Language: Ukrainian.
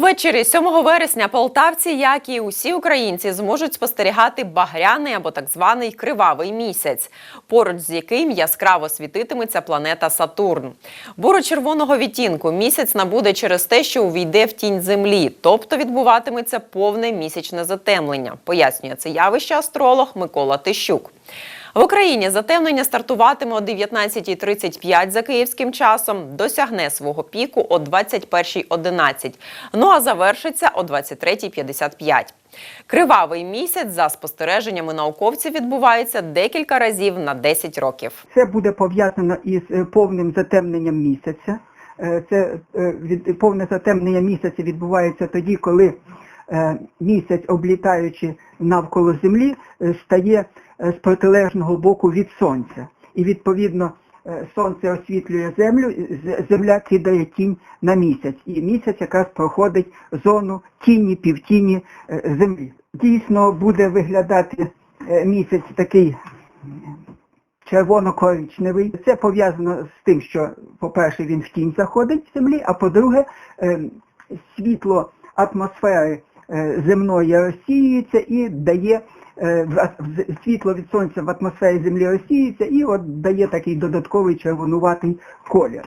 Увечері 7 вересня полтавці, як і усі українці, зможуть спостерігати багряний або так званий кривавий місяць, поруч з яким яскраво світитиметься планета Сатурн. Буро-червоного відтінку місяць набуде через те, що увійде в тінь землі, тобто відбуватиметься повне місячне затемлення. Пояснює це явище астролог Микола Тищук. В Україні затемнення стартуватиме о 19.35 за київським часом, досягне свого піку о 21.11, ну а завершиться о 23.55. Кривавий місяць, за спостереженнями науковців, відбувається декілька разів на 10 років. Це буде пов'язано із е, повним затемненням місяця. Е, Це е, повне затемнення місяця відбувається тоді, коли місяць, облітаючи навколо землі, е, стає е, з протилежного боку від сонця. І відповідно е, сонце освітлює землю, земля кидає тінь на місяць. І місяць якраз проходить зону тіні, півтіні е, землі. Дійсно буде виглядати е, місяць такий червоно-коричневий. Це пов'язано з тим, що, по-перше, він в тінь заходить в землі, а по-друге, е, світло атмосфери е, земної розсіюється і дає е, світло від сонця в атмосфері землі розсіюється і от дає такий додатковий червонуватий колір.